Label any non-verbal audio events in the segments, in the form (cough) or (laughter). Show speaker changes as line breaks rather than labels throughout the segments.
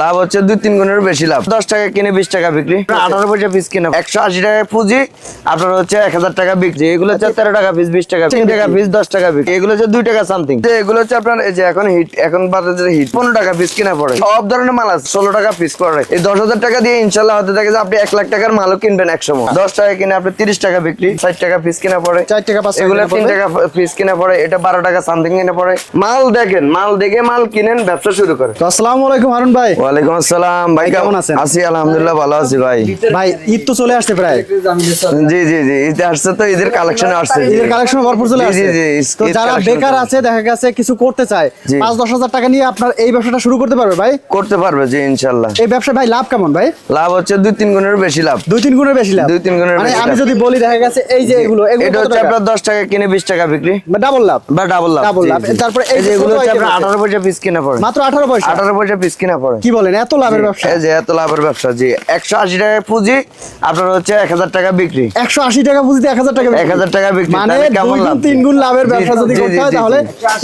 লাভ হচ্ছে দুই তিন গুণের বেশি লাভ। দশ টাকা কিনে বিশ টাকা বিক্রি। আঠারো পয়সা পিস কিনে একশো আশি টাকা পুঁজি আপনার হচ্ছে এক হাজার টাকা বিক্রি। এগুলো হচ্ছে তেরো টাকা পিস বিশ টাকা তিন টাকা পিস দশ টাকা বিক্রি। এগুলো হচ্ছে দুই টাকা সামথিং এগুলো হচ্ছে আপনার এই যে এখন হিট এখন বাজারে হিট পনেরো টাকা পিস কিনা পড়ে। সব ধরনের মাল আছে ষোলো টাকা পিস করে এই দশ হাজার টাকা দিয়ে ইনশাল্লাহ হতে থাকে যে আপনি এক লাখ টাকার মালও কিনবেন এক সময়। দশ টাকা কিনে আপনি তিরিশ টাকা বিক্রি ষাট টাকা পিস কিনা পড়ে।
চার টাকা পাঁচ
এগুলো তিন টাকা পিস কিনা পড়ে এটা বারো টাকা সামথিং কিনা পড়ে। মাল দেখেন মাল দেখে মাল কিনেন ব্যবসা শুরু করে
আসসালামু আলাইকুম হারুন ভাই।
ওয়ালাইকুম আসসালাম। ভাই
কেমন আছেন?
আছি আলহামদুলিল্লাহ ভালো আছি ভাই।
ভাই ঈদ তো চলে আসছে প্রায়।
জি জি জি ঈদ আসছে তো ঈদের কালেকশন আসছে।
ঈদের কালেকশন ভরপুর চলে আসছে
জি, জি,
তো যারা বেকার আছে দেখা গেছে কিছু করতে চায়
জি।
পাঁচ দশ হাজার টাকা নিয়ে আপনার এই ব্যবসাটা শুরু করতে পারবে ভাই?
করতে পারবে জি ইনশাল্লাহ।
এই ব্যবসা ভাই লাভ কেমন ভাই?
লাভ হচ্ছে দুই তিন গুণের বেশি লাভ।
দুই তিন গুণের বেশি লাভ।
দুই তিন গুণের
মানে আমি যদি বলি দেখা গেছে এই যে এগুলো
এটা হচ্ছে আপনার দশ টাকা কিনে বিশ টাকা বিক্রি।
বা ডাবল লাভ।
বা ডাবল লাভ জি,
লাভ। তারপরে এই যে
এগুলো হচ্ছে আপনার
আছে।
আঠারো পয়সা পিস কিনা পড়ে।
মাত্র আঠারো পয়সা?
আঠারো পয়সা পিস কিনা পড়ে।
বলেন এত লাভের ব্যবসা?
যে এত লাভের ব্যবসা জি। একশো আশি টাকা পুঁজি আপনার হচ্ছে এক হাজার টাকা বিক্রি।
একশো আশি টাকা পুঁজিতে এক হাজার টাকা
এক হাজার টাকা বিক্রি
মানে
কেমন লাভ?
তিন গুণ লাভের ব্যবসা যদি করতে হয় তাহলে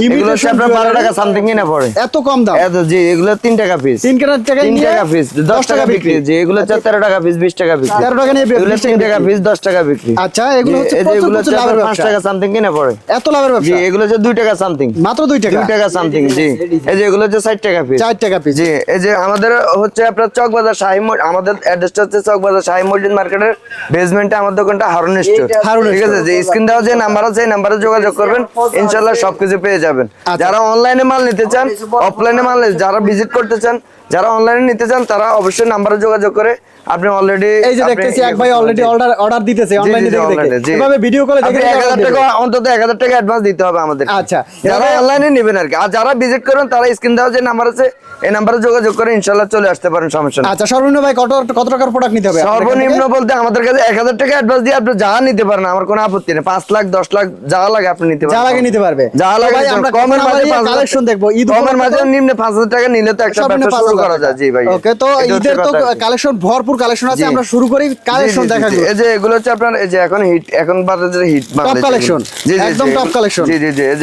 এগুলো আপনার বারো টাকা সামথিং কিনা পড়ে।
এত কম দাম।
এত জি এগুলো তিন টাকা পিস
তিন টাকা
তিন টাকা পিস দশ টাকা বিক্রি। জি এগুলো হচ্ছে তেরো টাকা পিস বিশ টাকা বিক্রি।
তেরো টাকা নিয়ে
এগুলো তিন
টাকা
পিস দশ টাকা বিক্রি।
আচ্ছা এগুলো হচ্ছে
এগুলো হচ্ছে
লাভের
পাঁচ টাকা সামথিং কিনা পড়ে।
এত লাভের
জি এগুলো হচ্ছে দুই টাকা সামথিং
মাত্র দুই টাকা
দুই টাকা। সামথিং জি। এই যে এগুলো হচ্ছে ষাট টাকা পিস
চার টাকা পিস
জি এই যে আমাদের হচ্ছে আপনার চকবাজার শাহী মসজিদ আমাদের অ্যাড্রেসটা হচ্ছে চকবাজার শাহী মসজিদ মার্কেটের বেসমেন্টে আমার দোকানটা হারুন স্টোর
হারুন
ঠিক আছে? যে স্ক্রিন দেওয়া যে নাম্বার আছে এই নাম্বারে যোগাযোগ করবেন ইনশাল্লাহ সবকিছু পেয়ে যাবেন।
আচ্ছা।
যারা অনলাইনে মাল নিতে চান অফলাইনে মাল নিতে- যারা ভিজিট করতে চান যারা অনলাইনে নিতে চান তারা অবশ্যই নাম্বারে যোগাযোগ করে আপনি অলরেডি
এই যে দেখতেছি এক ভাই অলরেডি অর্ডার অর্ডার দিতেছে অনলাইনে দেখে দেখে। এভাবে ভিডিও করে দেখে
এক
দেখে
হাজার
order
টাকা অন্তত এক হাজার টাকা অ্যাডভান্স দিতে হবে আমাদের।
আচ্ছা।
যারা অনলাইনে নেবেন আর কি। আর যারা ভিজিট করবেন তারা স্ক্রিন দেওয়া যে নাম্বার আছে এই নাম্বারে যোগাযোগ করে ইনশাল্লাহ চলে আসতে পারেন সমস্যা নেই।
আচ্ছা সর্বনিম্ন ভাই কত কত টাকার প্রোডাক্ট নিতে হবে?
সর্বনিম্ন বলতে আমাদের কাছে এক হাজার টাকা অ্যাডভান্স দিয়ে আপনি যা নিতে পারেন আমার কোনো আপত্তি নেই। পাঁচ লাখ দশ লাখ যা লাগে আপনি নিতে পারেন।
যা লাগে নিতে পারবে।
যা লাগে
আমরা
পারবেন। কমের মাঝে
কালেকশন দেখব। ঈদ
কমের মাঝে নিম্নে পাঁচ হাজার টাকা নিলে তো একটা ব্যবসা করা যায়। জি ভাই।
ওকে তো ঈদের তো
কথা। আর কি।
কালেকশন ভরপুর কালেকশন আছে আমরা শুরু করি কালেকশন
জি, জি,
দেখা
জি, জি। এই যে এগুলো হচ্ছে আপনার এই যে এখন হিট এখন বাজারে হিট
collection, একদম top collection।
জি জি জি এই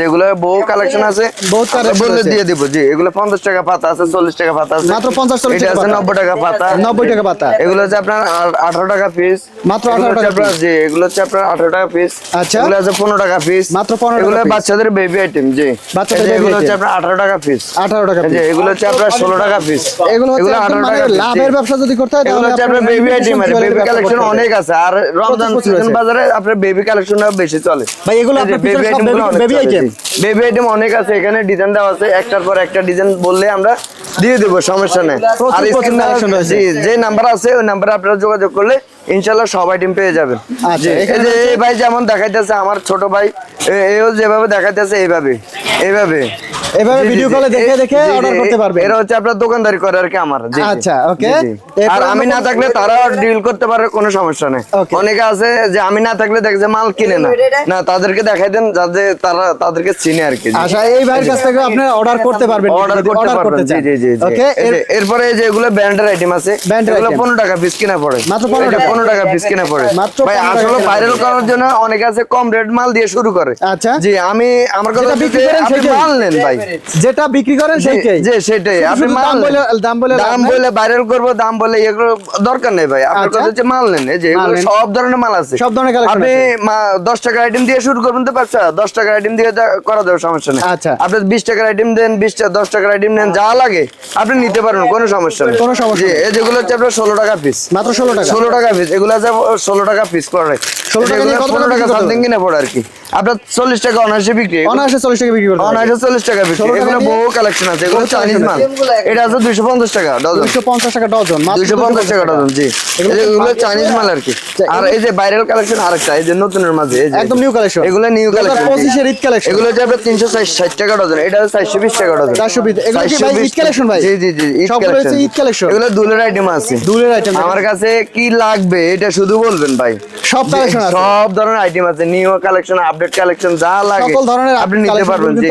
বহু কালেকশন আছে।
বহুত collection
বললে দিয়ে দিব জি এগুলো পঞ্চাশ টাকা পাতা আছে টাকা পাতা আছে।
মাত্র 50 40 টাকা
আছে
পাতা।
নব্বই টাকা পাতা।
90 টাকা পাতা।
এগুলো হচ্ছে আপনার আঠারো টাকা পিস
মাত্র 18 টাকা
আপনার জি এগুলো হচ্ছে আপনার আঠারো টাকা পিস
আচ্ছা।
এগুলো আছে টাকা পিস
মাত্র 15 টাকা
এগুলো বাচ্চাদের বেবি আইটেম জি।
বাচ্চাদের
এগুলো হচ্ছে আপনার আঠারো টাকা পিস
18 টাকা
এগুলো হচ্ছে আপনার ষোলো টাকা পিস
এগুলো হচ্ছে একদম
piece, জি।
লাভের ব্যবসা যদি করতে হয় তাহলে
আপনার
আপনার
বেবি
imitation
বেবি কালেকশন অনেক আছে। আর রমজান সিজন বাজারে আপনার বেবি কালেকশন বেশি চলে।
ভাই, এগুলো আপনার পিছনে সব baby- baby item?
Baby item অনেক আছে এখানে ডিজাইন দেওয়া আছে একটার পর একটা ডিজাইন বললে আমরা দিয়ে দেব সমস্যা নেই। আর যে নাম্বার আছে ওই নাম্বারে আপনারা যোগাযোগ করলে ইনশাআল্লাহ সব আইটেম পেয়ে যাবেন।
আচ্ছা,
এই ভাই যেমন দেখাইতেছে আমার ছোট ভাই এও যেভাবে দেখাইতেছে এইভাবে এইভাবে।
এভাবে ভিডিও কলে দেখে দেখে অর্ডার করতে পারবে
এরা হচ্ছে আপনার দোকানদারি করে আর কি আমার।
আচ্ছা। এরপর
আর আমি না থাকলে তারা ডিল করতে পারে কোনো সমস্যা নেই। অনেকে আছে যে আমি না থাকলে দেখে যে মাল কিনে না। না তাদেরকে দেখাই দেন যাতে তারা তাদেরকে চিনে আর কি
আচ্ছা এই ভাইয়ের কাছ থেকে আপনি অর্ডার করতে পারবেন
অর্ডার করতে পারবেন জি জি জি
ওকে
এরপরে এই যে এগুলো ব্র্যান্ডের আইটেম আছে এগুলো 15 টাকা পিস কিনা পড়ে।
মাত্র 15 টাকা?
15 টাকা পিস কিনা পড়ে। ভাই আসলে ভাইরাল করার জন্য অনেকে আছে কম রেট মাল দিয়ে শুরু করে।
আচ্ছা।
জি আমি আমার কথা
বিক্রি করেন
মাল নেন ভাই।
যেটা বিক্রি করেন সেইটাই।
জি সেটাই আপনি
দাম বলে দাম বলে
দাম বলে ভাইরাল করব দাম বলে এগুলো দরকার নেই ভাই। আপনার
আচ্ছা।
কথা হচ্ছে মাল নেন। এই যে। সব ধরনের মাল আছে।
সব ধরনের collection
আপনি
আছে।
মা- দশ টাকার আইটেম দিয়ে শুরু করবেন তো ব্যবসা। দশ টাকার আইটেম দিয়ে করা দেবে সমস্যা নেই।
আচ্ছা।
আপনি বিশ টাকার আইটেম দেন বিশ টাকা দশ টাকার আইটেম নেন যা লাগে আপনি নিতে পারবেন কোনো সমস্যা নেই।
কোনো সমস্যা
জি, এই যেগুলো হচ্ছে আপনার ষোলো টাকা পিস
মাত্র 16 টাকা।
ষোলো টাকা পিস এগুলো আছে ষোলো টাকা পিস করে
16 টাকা নিয়ে কত টাকা
সামথিং কিনে পড়ে আর কি। আপনার চল্লিশ টাকা অনায়াসে বিক্রি
অনায়াসে 40 টাকা বিক্রি
অনায়াসে চল্লিশ টাকা বিক্রি।
16 টাকা
এগুলো
দিয়ে-
বহু কালেকশন আছে এগুলো চাইনিজ মাল। এটা আছে দুইশো পঞ্চাশ টাকা ডজন
250 টাকা ডজন
দুইশো পঞ্চাশ টাকা ডজন জি।
এগুলো
এগুলো চাইনিজ মাল আর কি। আর এই যে ভাইরাল কালেকশন আরেকটা এই যে নতুনের মাঝে
একদম নিউ কালেকশন
এগুলো নিউ কালেকশন
2025 এর ঈদ কালেকশন
এগুলো হচ্ছে আপনার তিনশো ষাট টাকা ডজন এটা চারশো বিশ টাকা ডজন
420 এগুলো কি ভাই ঈদ কালেকশন ভাই?
জি জি জি
সবগুলো হচ্ছে ঈদ কালেকশন
এগুলো দুলের আইটেম আছে।
দুলের আইটেম
আমার কাছে কি লাগবে এটা শুধু বলবেন ভাই।
সব কালেকশন
সব ধরনের আইটেম আছে নিউ কালেকশন আপডেট কালেকশন যা লাগে
সকল ধরনের
আপনি নিতে পারবেন জি।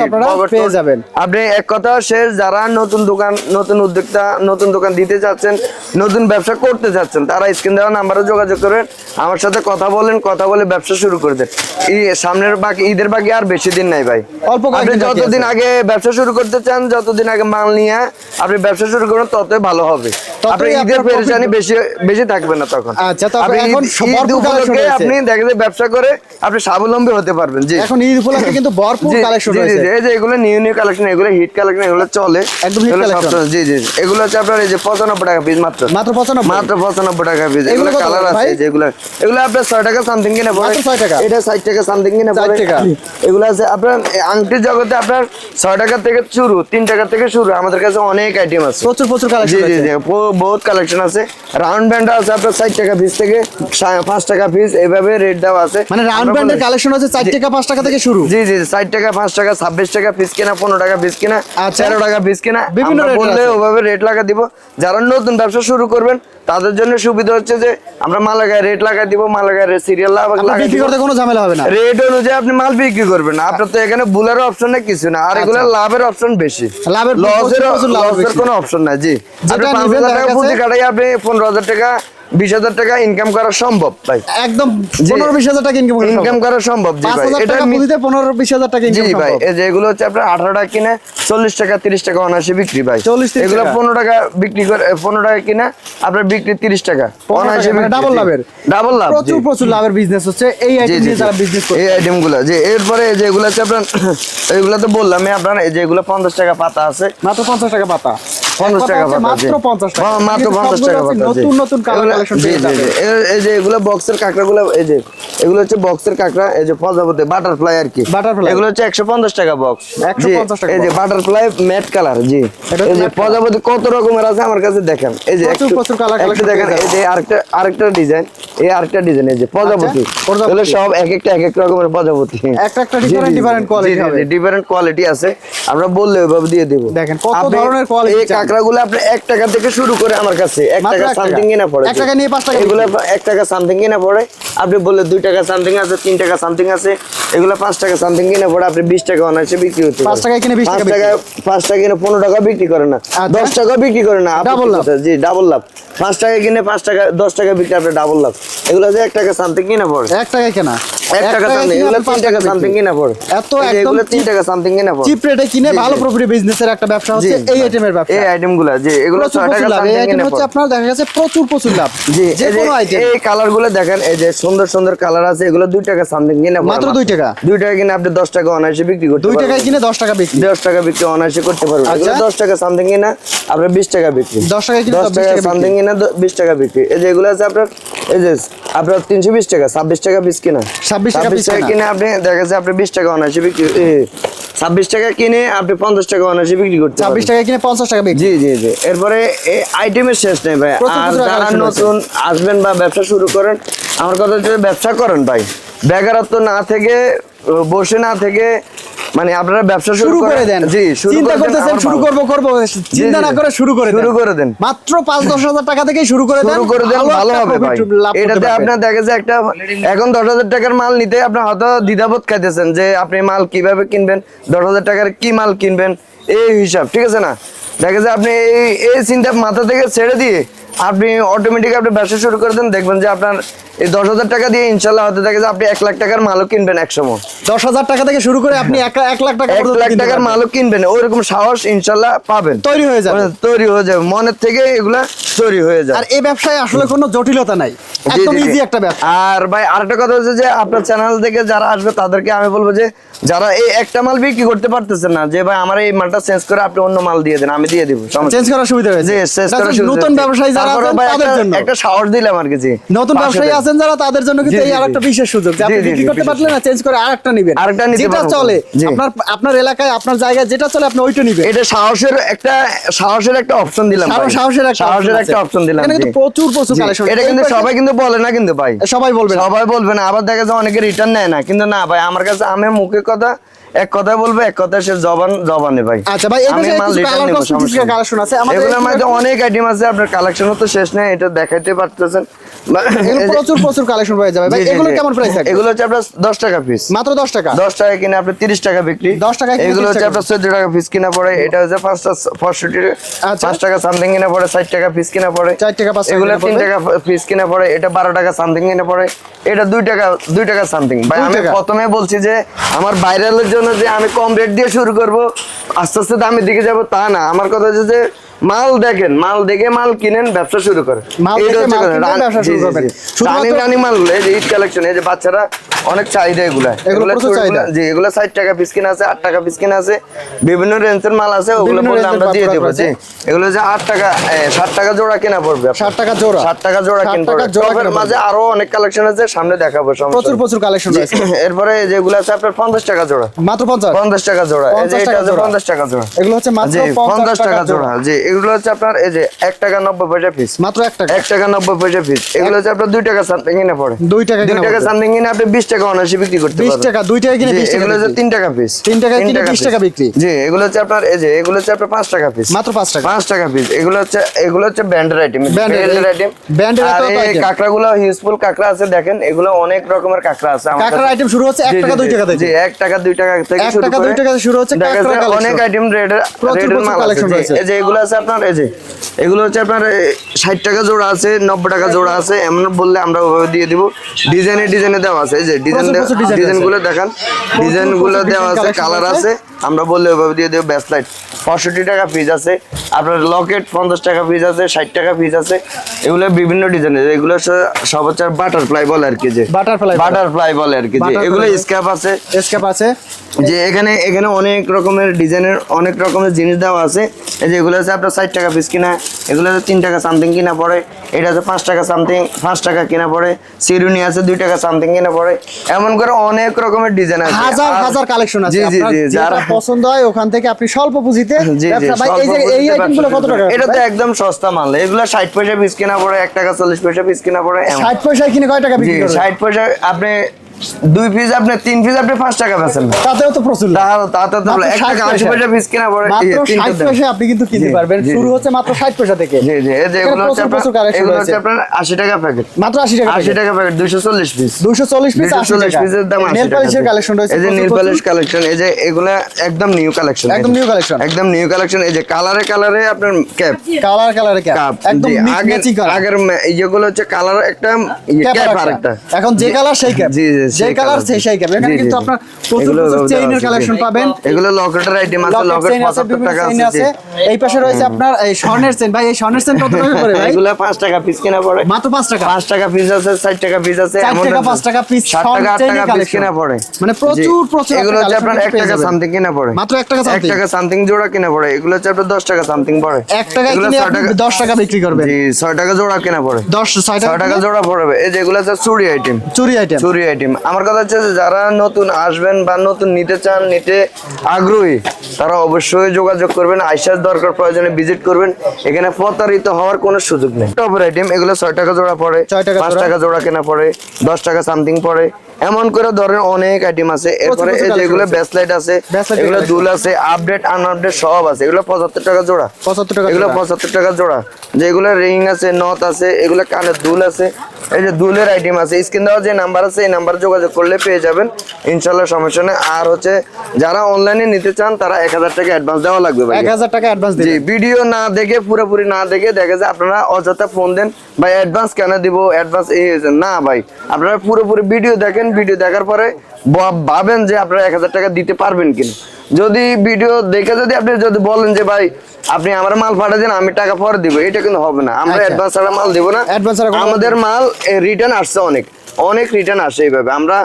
পেয়ে যাবেন।
আপনি এক কথা শেষ যারা নতুন দোকান নতুন উদ্যোক্তা নতুন দোকান দিতে চাচ্ছেন নতুন ব্যবসা করতে চাচ্ছেন তারা স্ক্রিন দেওয়া নাম্বারে যোগাযোগ করেন আমার সাথে কথা বলেন কথা বলে ব্যবসা শুরু করে দেন। এই সামনের বাকি ঈদের বাকি আর বেশি দিন নাই ভাই।
অল্প
আপনি যতদিন আগে ব্যবসা শুরু করতে চান যতদিন আগে মাল নিয়ে আপনি ব্যবসা শুরু করুন ততই ভালো হবে। আপনি ঈদের পেরেশানি বেশি বেশি থাকবে না তখন।
আচ্ছা, তবে এখন
ঈদ-
ভরপুর
ঈদ
collection
উপলক্ষে আপনি দেখেন ব্যবসা করে আপনি স্বাবলম্বী হতে পারবেন জি।
এখন ঈদ উপলক্ষে কিন্তু ভরপুর কালেকশন
জি, জি,
রয়েছে।
এই যে এগুলো নিউ নিউ কালেকশন এগুলো হিট কালেকশন এগুলো চলে।
একদম hit
এগুলো জি জি জি। এগুলো হচ্ছে আপনার এই যে পঁচানব্বই টাকা পিস মাত্র।
মাত্র পঁচানব্বই?
মাত্র পঁচানব্বই টাকা পিস
এগুলো
এগুলো কালার আছে
ভাই?
এগুলো এগুলো আপনার ছয় টাকা সামথিং কিনে পড়ে।
মাত্র ছয় টাকা?
এটা ষাট টাকা সামথিং কিনে
ষাট
পড়ে।
টাকা।
এগুলো আছে আপনার আংটির জগতে আপনার ছয় টাকা থেকে শুরু তিন টাকা থেকে শুরু। আমাদের কাছে অনেক আইটেম আছে।
প্রচুর প্রচুর কালেকশন
জি জি ব- বহুত কালেকশন আছে। রাউন্ড ব্যান্ড আছে আপনার ষাট টাকা পিস থেকে পাঁচ টাকা পিস এইভাবে রেট দেওয়া আছে।
মানে রাউন্ড
ব্যান্ড
ব্যান্ডের কালেকশন আছে ষাট টাকা পাঁচ টাকা থেকে শুরু?
জি জি ষাট টাকা পাঁচ টাকা ছাব্বিশ টাকা পিস কিনা পনেরো টাকা পিস কিনা
আচ্ছা।
তেরো টাকা পিস কিনা।
বিভিন্ন
বললে ওভাবে রেট লাগা দিব। যারা নতুন ব্যবসা শুরু করবেন তাদের জন্য সুবিধা হচ্ছে যে আমরা মালাগায় রেট লাগাই দিব মালাগায় রেট সিরিয়াল
বিক্রি করতে কোনো ঝামেলা হবে না?
রেট অনুযায়ী আপনি মাল বিক্রি করবেন। আপনার তো এখানে বুলার অপশন নেই কিছু না। আর এগুলো লাভের অপশন বেশি।
আচ্ছা। লাভের
লসের কোনো অপশন নাই জি। আপনি পাঁচ হাজার টাকা পুঁজি কাটাই আপনি পনেরো হাজার টাকা বিশ হাজার টাকা ইনকাম করা সম্ভব ভাই।
একদম পনেরো বিশ হাজার টাকা ইনকাম
ইনকাম করা সম্ভব জি ভাই। এটা
পুঁজিতে পনেরো বিশ হাজার টাকা
জি
ইনকাম
ভাই এই যে এগুলো হচ্ছে আপনার আঠারো টাকা কিনে চল্লিশ টাকা তিরিশ টাকা অনায়াসে বিক্রি ভাই।
40 30
এগুলো পনেরো টাকা বিক্রি করে পনেরো টাকা কিনে আপনার বিক্রি তিরিশ টাকা অনায়াসে
মানে double লাভের।
ডাবল লাভ
প্রচুর প্রচুর লাভের বিজনেস হচ্ছে। এই আইটেম নিয়ে যারা বিজনেস করে
এই আইটেমগুলো যে এরপরে এই যে এগুলো হচ্ছে আপনার (clears throat) এগুলো তো বললাম আপনার এই যে এগুলো পঞ্চাশ টাকা পাতা আছে।
মাত্র পঞ্চাশ টাকা পাতা।
পঞ্চাশ টাকা
হচ্ছে
পাতা জি।
মাত্র পঞ্চাশ টাকা।
মাত্র পঞ্চাশ টাকা
হচ্ছে
পাতা জি।
নতুন নতুন কালার কালেকশন
জি,
পেয়ে
জি,
যাবে
জি। এর- এই যে এগুলো বক্সের কাঁকড়া এই যে এগুলো হচ্ছে বক্সের কাঁকড়া এই যে প্রজাপতি বাটারফ্লাই আর কি।
Butterfly।
এগুলো হচ্ছে একশো পঞ্চাশ টাকা বক্স এই যে বাটারফ্লাই ম্যাট কালার জি। এই যে প্রজাপতি কত রকমের আছে আমার কাছে দেখেন। এই যে একটু- দেখেন এই যে আরেকটা আরেকটা ডিজাইন এই আরেকটা ডিজাইন এই যে প্রজাপতি।
আচ্ছা,
এগুলো সব এক একটা এক এক রকমের প্রজাপতি।
একটা একটা হবে।
ডিফারেন্ট কোয়ালিটি আছে। আমরা বললে ওইভাবে দিয়ে দেবো।
দেখেন, কত ধরনের quality
এই। কাঁকড়াগুলো আপনি এক টাকা থেকে শুরু করে আমার কাছে এক টাকা
এক টাকা।
সামথিং কিনা পড়ে
এক টাকা নিয়ে পাঁচ টাকা
এগুলো এক টাকা সামথিং কিনা পড়ে। আপনি বললে দুই টাকা সামথিং আছে তিন টাকা সামথিং আছে এগুলো পাঁচ টাকা সামথিং কিনা পড়ে আপনি বিশ টাকা অনায়াসে বিক্রি হচ্ছে
পাঁচ টাকায় কিনে 20 টাকা বিক্রি।
পাঁচ টাকা কিনে পনেরো টাকা বিক্রি করে না।
আচ্ছা।
দশ টাকা বিক্রি করে না। কি
লাভ।
জি ডাবল লাভ। পাঁচ টাকা কিনে পাঁচ টাকা দশ টাকা বিক্রি আপনি ডাবল লাভ। এগুলো যে এক টাকা সামথিং কিনা পড়ে।
এক টাকায় কেনা।
এক টাকা সামথিং এগুলো
আপনি
তিন টাকা
টাকা
সামথিং কিনা পড়ে।
এত একদম
এগুলো তিন টাকা সামথিং কিনা পড়ে।
চিপ রেটে কিনে ভালো। প্রফিট বিজনেসের একটা ব্যবসা হচ্ছে এই। আইটেমের ব্যবসা
এই আইটেমগুলা যে এগুলো ছয় টাকা
লাভ এই আইটেম হচ্ছে আপনার দেখা গেছে প্রচুর প্রচুর লাভ
জি
যে কোনো আইটেম
এই কালারগুলো দেখেন এই যে সুন্দর সুন্দর কালার আছে এগুলো দুই টাকা সামথিং কিনে
মাত্র দুই টাকা?
দুই টাকা কিনে আপনি দশ টাকা অনায়াসে বিক্রি করতে পারবেন।
টাকায় কিনে দশ টাকা বিক্রি
দশ টাকা বিক্রি অনায়াসে করতে পারবেন
আচ্ছা।
এগুলো দশ টাকা সামথিং কিনা আপনার বিশ টাকা বিক্রি
দশ টাকায় কিনে
দশ
বিশ
টাকা
টাকা
সামথিং কিনা দ- বিশ টাকা বিক্রি এই যে এগুলো আছে আপনার এই যে আপনার তিনশো বিশ টাকা ছাব্বিশ টাকা পিস কিনা
26 টাকা piece কেনা।
আপনি দেখা যাচ্ছে আপনি বিশ টাকা অনায়াসে বিক্রি এ, ছাব্বিশ টাকা কিনে আপনি পঞ্চাশ টাকা অনায়াসে বিক্রি করতে
ছাব্বিশ টাকা কিনে পঞ্চাশ টাকা বিক্রি।
জি জি জি। এরপরে এই আইটেমের শেষ নেই ভাই। আর যারা নতুন আসবেন বা ব্যবসা শুরু করেন আমার কথা হচ্ছে ব্যবসা করেন ভাই। বেকারত্ব না থেকে বসে না থেকে মানে আপনারা ব্যবসা
শুরু করে দেন।
জি
চিন্তা করতেছেন শুরু করব করব। চিন্তা না করে শুরু করে
শুরু করে দেন।
মাত্র পাঁচ দশ হাজার টাকা থেকেই শুরু করে দেন।
শুরু করে দেন ভালো হবে ভাই। এটাতে। আপনার দেখা যায় একটা এখন দশ হাজার টাকার মাল নিতে আপনার হয়তো দ্বিধাবোধ খাইতেছেন যে আপনি মাল কীভাবে কিনবেন দশ হাজার টাকার কি মাল কিনবেন এই হিসাব ঠিক আছে না? দেখা যায় আপনি এই এই চিন্তা মাথা থেকে ছেড়ে দিয়ে আপনি অটোমেটিক আপনি ব্যবসা শুরু করে দেন দেখবেন যে আপনার এই দশ হাজার টাকা দিয়ে ইনশাল্লাহ হয়তো দেখা যায় আপনি এক লাখ টাকার মালও কিনবেন এক সময়
দশ হাজার টাকা থেকে শুরু করে আপনি এক এক লাখ টাকা
এক লাখ টাকার মালও কিনবেন ওইরকম সাহস ইনশাল্লাহ পাবেন।
তৈরি হয়ে যাবে।
মানে তৈরি হয়ে যাবে মনের থেকে এগুলা তৈরি হয়ে যাবে।
আর এই ব্যবসায় আসলে কোনো জটিলতা নাই একদম। ইজি একটা ব্যবসা।
আর ভাই আরেকটা কথা হচ্ছে যে আপনার চ্যানেল থেকে যারা আসবে তাদেরকে আমি বলব যে যারা এই একটা মাল বিক্রি করতে পারতেছেন না যে ভাই আমার এই মালটা চেঞ্জ করে আপনি অন্য মাল দিয়ে দেন আমি দিয়ে দিব
চেঞ্জ করার সুবিধা হয়েছে নতুন ব্যবসায়ী যারা তাদের
একটা-
জন্য।
একটা সাহস দিলাম আর কি
নতুন ব্যবসায়ী আছেন যারা তাদের জন্য কিন্তু এই আরেকটা বিশেষ সুযোগ। যে আপনি বিক্রি করতে পারলেন না চেঞ্জ করে আরেকটা নেবেন।
আরেকটা নিতে
যেটা চলে আপনার আপনার এলাকায় আপনার জায়গায় যেটা চলে আপনি ওইটা নিবেন।
এটা সাহসের একটা সাহসের একটা অপশন দিলাম
সাহসের একটা
সাহসের একটা অপশন দিলাম
এখানে কিন্তু প্রচুর প্রচুর collection।
এটা কিন্তু সবাই কিন্তু বলে না কিন্তু ভাই।
সবাই বলবে
সবাই বলবে না। আবার দেখা যায় অনেকে রিটার্ন নেয় না। কিন্তু না ভাই আমার কাছে আমি মুখে কথা এক কথায় বলব এক কথায় সে জবান জবানে ভাই
আচ্ছা ভাই, এই
নেই।
আছে। আমাদের
এগুলোর মধ্যে অনেক আইটেম আছে আপনার কালেকশন তো শেষ নেই এটা দেখাইতে পারতেছেন
প্রচুর প্রচুর কালেকশন পাওয়া যাবে। ভাই
জি, জি,
এগুলো কেমন প্রাইস থাকবে?
এগুলো হচ্ছে আপনার দশ টাকা পিস
মাত্র দশ টাকা?
দশ টাকা কিনে আপনার তিরিশ টাকা বিক্রি।
10 টাকায়
এগুলো হচ্ছে আপনার চোদ্দ টাকা পিস কিনা পড়ে। এটা হচ্ছে
আচ্ছা।
টাকা সামথিং কিনা পড়ে ষাট টাকা পিস কিনা পড়ে।
চার টাকা, পাঁচ
এগুলো
কিনা
টাকা পিস কিনা পড়ে। এটা টাকা সামথিং কিনা পড়ে। এটা দুই টাকা সামথিং ভাই আমি প্রথমে বলছি যে আমার ভাইরালের জন্য যে আমি কম রেট দিয়ে শুরু করব আস্তে আস্তে দামের দিকে যাব তা না। আমার কথা হচ্ছে যে মাল দেখেন মাল দেখে মাল কিনেন ব্যবসা শুরু করেন
মাল দেখে মাল
কিনেন
ব্যবসা শুরু করবেন।
রানি
মাল
রানিং মালগুলো এই যে ঈদ কালেকশন এই যে বাচ্চারা অনেক চাহিদা এগুলা।
এগুলো।
জি এগুলো ষাট টাকা পিস কিনা আছে আট টাকা পিস কিনা আছে বিভিন্ন রেঞ্জের মাল আছে ওগুলো বললে আমরা দিয়ে দেবো জি। এগুলো যে আট টাকা ষাট টাকা জোড়া কেনা পড়বে
ষাট টাকা জোড়া।
ষাট টাকা জোড়া
60
কিনতে টপের মাঝে আরও অনেক কালেকশন আছে সামনে দেখাবো
প্রচুর প্রচুর কালেকশন রয়েছে।
এরপরে যেগুলো আছে আপনার পঞ্চাশ টাকা জোড়া।
মাত্র পঞ্চাশ?
পঞ্চাশ টাকা জোড়া। এই যে এটা আছে পঞ্চাশ টাকা জোড়া।
এগুলো হচ্ছে মাত্র পঞ্চাশ টাকা জোড়া।
জি এগুলো হচ্ছে আপনার এই যে এক টাকা নব্বই পয়সা পিস
মাত্র এক টাকা।
এক টাকা নব্বই পয়সা পিস এগুলো হচ্ছে আপনার দুই টাকা সামথিং কিনে পড়ে।
দুই টাকা
দুই টাকা সামথিং কিনে আপনি বিশ টাকা অনায়াসে বিক্রি করতে
বিশ
পারবেন
টাকা দুই টাকা কিনে
জি,
বিশ টাকা
এগুলো হচ্ছে
বিক্রি।
তিন টাকা পিস
তিন টাকা কিনে বিশ টাকা বিক্রি।
জি এগুলো হচ্ছে আপনার এই যে এগুলো হচ্ছে আপনার পাঁচ টাকা পিস
মাত্র পাঁচ টাকা।
পাঁচ টাকা পিস এগুলো হচ্ছে এগুলো হচ্ছে ব্যান্ডের আইটেম
এই
আইটেম
এত
আর এই। কাঁকড়াগুলো হিউজফুল কাঁকড়া আছে দেখেন এগুলো অনেক রকমের কাঁকড়া আছে আমার
কাঁকড়ার
কাছে।
আইটেম শুরু হচ্ছে এক টাকা
জি,
দুই টাকা থেকে।
জি এক টাকা দুই টাকা থেকে শুরু করে।
দুই টাকা থেকে শুরু হচ্ছে কাঁকড়া
অনেক আইটেম রেডের রেডের মাল আছে।
রয়েছে।
এই যে এগুলো আছে আপনার এই যে এগুলো হচ্ছে আপনার ষাট টাকা জোড়া আছে নব্বই টাকা জোড়া আছে এমন বললে আমরা ওভাবে দিয়ে দিব। ডিজাইনে ডিজাইনে দেওয়া আছে এই যে ডিজাইন
প্রচুর প্রচুর design
ডিজাইন
আছে।
গুলো দেখান ডিজাইন দেওয়া আছে কালার আছে। আমরা বললে ওভাবে দিয়ে দেবো ব্যাস পঁয়ষট্টি টাকা পিস আছে। আপনার লকেট পঞ্চাশ টাকা পিস আছে ষাট টাকা পিস আছে। এগুলো বিভিন্ন ডিজাইনের এগুলো হচ্ছে বাটারফ্লাই বলে আর কি যে।
বলে।
বাটারফ্লাই বলে আর কি যে। এগুলো। স্ক্যাপ আছে।
এসকেপ আছে।
যে এখানে এখানে অনেক রকমের ডিজাইনের অনেক রকমের জিনিস দেওয়া আছে। এই যে এগুলো আছে আপনার ষাট টাকা পিস কিনা এগুলো আছে তিন টাকা সামথিং কিনা পড়ে। এটা আছে পাঁচ টাকা সামথিং পাঁচ টাকা কিনা পড়ে। সিরুনি আছে দুই টাকা সামথিং কিনা পড়ে। এমন করে অনেক রকমের ডিজাইন আছে।
হাজার হাজার কালেকশন আছে।
জি জি যারা
পছন্দ হয় ওখান থেকে আপনি স্বল্প পুঁজিতে ভাই, এই যে এই আইটেমগুলো কত টাকা
এটা তো একদম সস্তা মাল। এগুলো ষাট পয়সা পিস কিনা পড়ে 1 টাকা চল্লিশ পয়সা পিস কিনা পড়ে এমন।
ষাট পয়সায় কিনে কয় টাকা বিক্রি করে
60 পয়সা আপনি দুই পিস আপনি তিন পিস আপনি পাঁচ টাকা বেচেন।
তাতেও তো প্রচুর
তাতে তো
মাত্র
এক
60
টাকা আশি
পয়সা।
পিস কিনা পড়ে তিনটে
ষাট পয়সা আপনি কিন্তু কিনতে পারবেন। শুরু হচ্ছে মাত্র ষাট পয়সা থেকে।
জি জি এই যে এগুলো হচ্ছে আপনার এগুলো হচ্ছে আপনার আশি টাকা প্যাকেট
মাত্র আশি টাকা
আশি টাকা প্যাকেট দুইশো চল্লিশ পিস
দুশো চল্লিশ পিস আশি
পিসের দাম
নেল পলিশের কালেকশন রয়েছে
এই যে নীল। পলিশ কালেকশন এই যে এগুলা একদম নিউ কালেকশন
একদম new collection।
একদম নিউ কালেকশন এই যে কালারে কালারে আপনার ক্যাপ
কালার কালারে ক্যাপ একদম
আগের আগের মে- হচ্ছে কালার একটা
ক্যাপ
ক্যাপ আর। একটা।
এখন যে কালার সেই (laughs) ক্যাপ
জি, জি,
যে কালার সেই সেই ক্যাপ এখানে
জি, জি,
কিন্তু আপনার প্রচুর
এগুলো
চেইনের কালেকশন পাবেন।
এগুলো লকেটের আইটেম আছে
লকেট
লকেট
চেইন আছে
পঁচাত্তর
বিভিন্ন
টাকা আছে
আছে। এই পাশে রয়েছে আপনার এই স্বর্ণের চেন ভাই এই স্বর্ণের চেন কত টাকা করে ভাই?
এগুলো পাঁচ টাকা পিস কিনা পড়ে।
মাত্র পাঁচ টাকা।
পাঁচ টাকা পিস আছে ষাট টাকা পিস আছে
চার টাকা,
আছে।
টাকা piece
সাত টাকা আট টাকা পিস কিনা পড়ে।
মানে প্রচুর, প্রচুর
এগুলো হচ্ছে আপনার টাকা সামথিং কিনা পড়ে।
মাত্র টাকা
সামথিং জোড়া কিনা পড়ে। এগুলো হচ্ছে আপনার দশ টাকা সামথিং পড়ে।
কিনে
টাকা-
দশ টাকা বিক্রি করবেন।
জি ছয় টাকা জোড়া কিনা পড়ে।
টাকা
জোড়া পড়বে। এই যেগুলো চুরি আইটেম
চুরি আইটেম
চুরি আইটেম আমার কথা হচ্ছে যারা নতুন আসবেন বা নতুন নিতে চান নিতে আগ্রহী তারা অবশ্যই যোগাযোগ করবেন আইসার দরকার প্রয়োজনে ভিজিট করবেন। এখানে প্রতারিত হওয়ার কোনো সুযোগ নেই। টপ আইটেম এগুলো ছয় টাকা জোড়া পড়ে
ছয় টাকা
পাঁচ টাকা জোড়া কেনা পড়ে দশ টাকা সামথিং পড়ে। এমন করে ধরেন অনেক আইটেম আছে। এরপরে এই যে এগুলো। ব্যাসলাইট আছে এগুলো দুল আছে আপডেট আনআপডেট সব আছে। এগুলো পঁচাত্তর টাকা জোড়া।
পঁচাত্তর টাকা
এগুলো
জোড়া।
পঁচাত্তর টাকা জোড়া। যেগুলো রিং আছে নথ আছে এগুলো কানের দুল আছে। এই যে দুলের আইটেম আছে স্ক্রিন দেওয়া যে নাম্বার আছে এই নাম্বার যোগাযোগ করলে পেয়ে যাবেন। ইনশাল্লাহ সমস্যা নেই। আর হচ্ছে যারা অনলাইনে নিতে চান তারা এক হাজার টাকা অ্যাডভান্স দেওয়া লাগবে ভাই
এক হাজার টাকা অ্যাডভান্স
জি ভিডিও না দেখে পুরোপুরি না দেখে দেখে যে আপনারা অযথা ফোন দেন। ভাই অ্যাডভান্স কেন দিব? অ্যাডভান্স এই না ভাই আপনারা পুরোপুরি ভিডিও দেখেন ভিডিও দেখার পরে ভাবেন যে আপনারা এক হাজার টাকা দিতে পারবেন কিনা। যদি ভিডিও দেখে যদি আপনি যদি বলেন যে ভাই আপনি আমার মাল পাঠা দেন আমি টাকা পরে দিব। এটা কিন্তু হবে না। আমরা
আচ্ছা।
অ্যাডভান্স ছাড়া মাল দিব না। আমাদের মাল রিটার্ন আসছে অনেক। অনেক রিটার্ন আসে এইভাবে। আমরা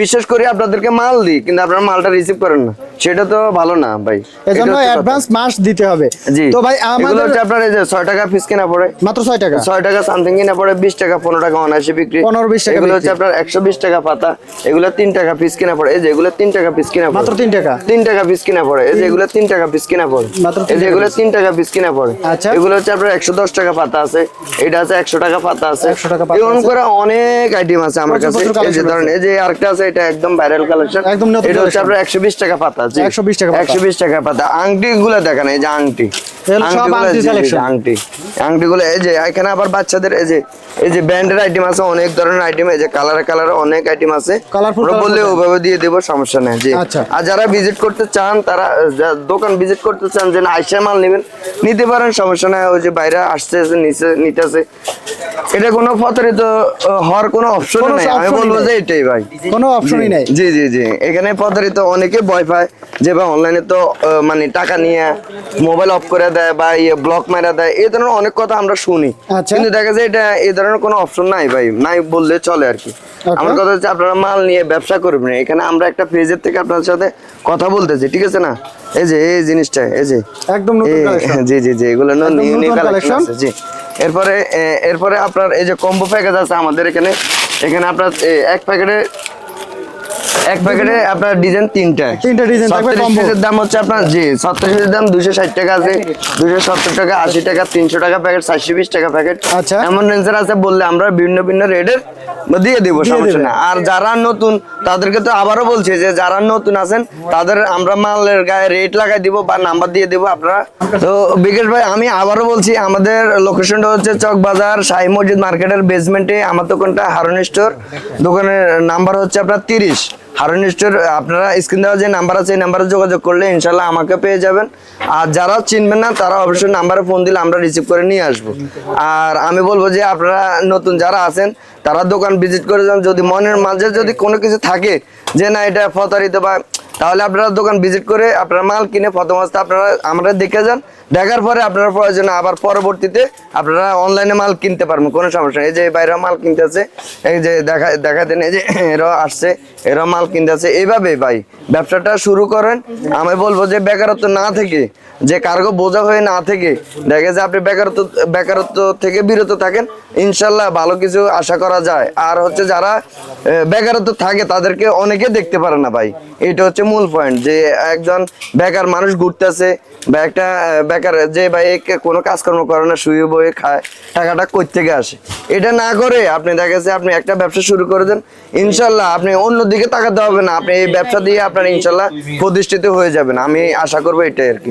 বিশেষ করে আপনাদেরকে মাল দিই কিন্তু আপনারা মালটা রিসিভ করেন না। সেটা তো ভালো না ভাই।
এজন্য অ্যাডভান্স মাস দিতে হবে। তো ভাই আমাদের
হচ্ছে আপনার এই যে ছয় টাকা পিস কেনা পড়ে।
মাত্র ছয় টাকা?
ছয় টাকা সামথিং কিনা পড়ে বিশ টাকা পনেরো টাকা অনায়াসে বিক্রি।
15 20 টাকা
এগুলো হচ্ছে আপনার একশো বিশ টাকা পাতা। এগুলো তিন টাকা পিস কিনা পড়ে। এই যে এগুলো তিন টাকা পিস কিনা পড়ে।
মাত্র তিন টাকা?
তিন টাকা পিস কিনা পড়ে। এই যে এগুলো তিন টাকা পিস কিনা পড়ে।
মাত্র
এই যে এগুলো তিন টাকা পিস কিনা পড়ে।
আচ্ছা।
এগুলো হচ্ছে আপনার একশো দশ টাকা পাতা আছে। এটা আছে একশো টাকা পাতা আছে।
100 টাকা পাতা
এরকম করে অনেক আইটেম আছে আমার কাছে। এই যে ধরেন এই যে আরেকটা আছে এটা একদম ভাইরাল কালেকশন
একদম
এটা হচ্ছে আপনার একশো বিশ টাকা পাতা জি।
120 টাকা পাতা।
একশো বিশ টাকা পাতা। আংটি গুলো দেখেন এই যে আংটি। আংটি আংটিগুলো এই যে এখানে আবার বাচ্চাদের এই যে এই যে ব্যান্ডের আইটেম আছে অনেক ধরনের আইটেম এই যে কালারে কালারে অনেক আইটেম আছে। বললে ওভাবে দিয়ে দেবো সমস্যা নেই জি।
আচ্ছা।
আর যারা ভিজিট করতে চান তারা দোকান ভিজিট করতে চান যে আইসা মাল নেবেন নিতে পারেন সমস্যা নাই। ওই যে বাইরে আসছে নিচে নিতেছে। এটা কোনো প্রতারিত হওয়ার কোনো অপশন নেই। আমি বলব যে এটাই ভাই।
কোনো অপশনই নাই।
জি জি জি। এখানে প্রতারিত অনেকে ভয় পায়। যে ভাই অনলাইনে তো মানে টাকা নিয়ে মোবাইল অফ করে দেয় বা ইয়ে ব্লক মারা দেয় এই ধরনের অনেক কথা আমরা শুনি।
আচ্ছা।
কিন্তু দেখা যায় এটা এই ধরনের কোনো অপশন নাই ভাই নাই বললে চলে আর কি। আমার কথা হচ্ছে আপনারা মাল নিয়ে ব্যবসা করবেন। এখানে আমরা একটা পেজের থেকে আপনার সাথে কথা বলতেছি ঠিক আছে না? এই যে এই জিনিসটা এই যে।
একদম
জি জি জি এগুলো নিউ নিউ কালেকশন জি। এরপরে এরপরে আপনার এই যে কম্বো প্যাকেজ আছে আমাদের এখানে এখানে আপনার এক প্যাকেটে এক প্যাকেটে আপনার ডিজাইন তিনটা।
তিনটা থাকবে combo।
দাম হচ্ছে আপনার জি ছত্রিশ পিসের দাম দুশো ষাট টাকা আছে দুশো সত্তর টাকা আশি টাকা তিনশো টাকা প্যাকেট চারশো বিশ টাকা প্যাকেট
আচ্ছা।
এমন রেঞ্জের আছে বললে আমরা ভিন্ন ভিন্ন রেটের দিয়ে দেবো সমস্যা না আর যারা নতুন তাদেরকে তো আবারও বলছি যে যারা নতুন আছেন তাদের আমরা মালের গায়ে রেট লাগাই দিব বা নাম্বার দিয়ে দিব আপনারা। তো বিকেশ ভাই আমি আবারও বলছি আমাদের লোকেশনটা হচ্ছে চক বাজার শাহী মসজিদ মার্কেটের বেসমেন্টে আমার দোকানটা হারন স্টোর দোকানের নাম্বার হচ্ছে আপনার তিরিশ। হারন স্টোর আপনারা স্ক্রিন দেওয়া যে নাম্বার আছে, এই নাম্বারে যোগাযোগ করলে ইনশাল্লাহ আমাকে পেয়ে যাবেন। আর যারা চিনবেন না, তারা অবশ্যই নাম্বারে ফোন দিলে আমরা রিসিভ করে নিয়ে আসব। আর আমি বলব যে আপনারা নতুন যারা আছেন, তারা দোকান ভিজিট করে যান। যদি মনের মাঝে যদি কোনো কিছু থাকে, যে না, এটা প্রতারিত বা তাহলে আপনারা দোকান ভিজিট করে আপনারা মাল কিনে প্রথম অবস্থা আপনারা আমরা দেখে যান। দেখার পরে আপনারা প্রয়োজনে আবার পরবর্তীতে আপনারা অনলাইনে মাল কিনতে পারবেন, কোনো সমস্যা নেই। এই যে বাইরে মাল কিনতে আছে, এই যে দেখা দেখা দেন, এই যে এরা আসছে এরা মাল কিনতে আছে। এইভাবে ভাই, ব্যবসাটা শুরু করেন। আমি বলব যে বেকারত্ব না থেকে যে কার্গো বোঝা হয়ে না থেকে, দেখে যে আপনি বেকারত্ব বেকারত্ব থেকে বিরত থাকেন, ইনশাল্লাহ ভালো কিছু আশা করা যায়। আর হচ্ছে যারা বেকারত্ব থাকে, তাদেরকে অনেকে দেখতে পারে না ভাই। এটা হচ্ছে মূল পয়েন্ট যে একজন বেকার মানুষ ঘুরতেছে, বা একটা বেকার যে ভাই কোনো কাজকর্ম করে না, শুয়ে বয়ে খায়, টাকাটা কই থেকে আসে? এটা না করে আপনি দেখা যাচ্ছে আপনি একটা ব্যবসা শুরু করে দেন, ইনশাল্লাহ আপনি অন্যদিকে তাকাতে হবে না। আপনি এই ব্যবসা দিয়ে আপনার ইনশাল্লাহ প্রতিষ্ঠিত হয়ে যাবেন। আমি আশা করব এটাই আর কি।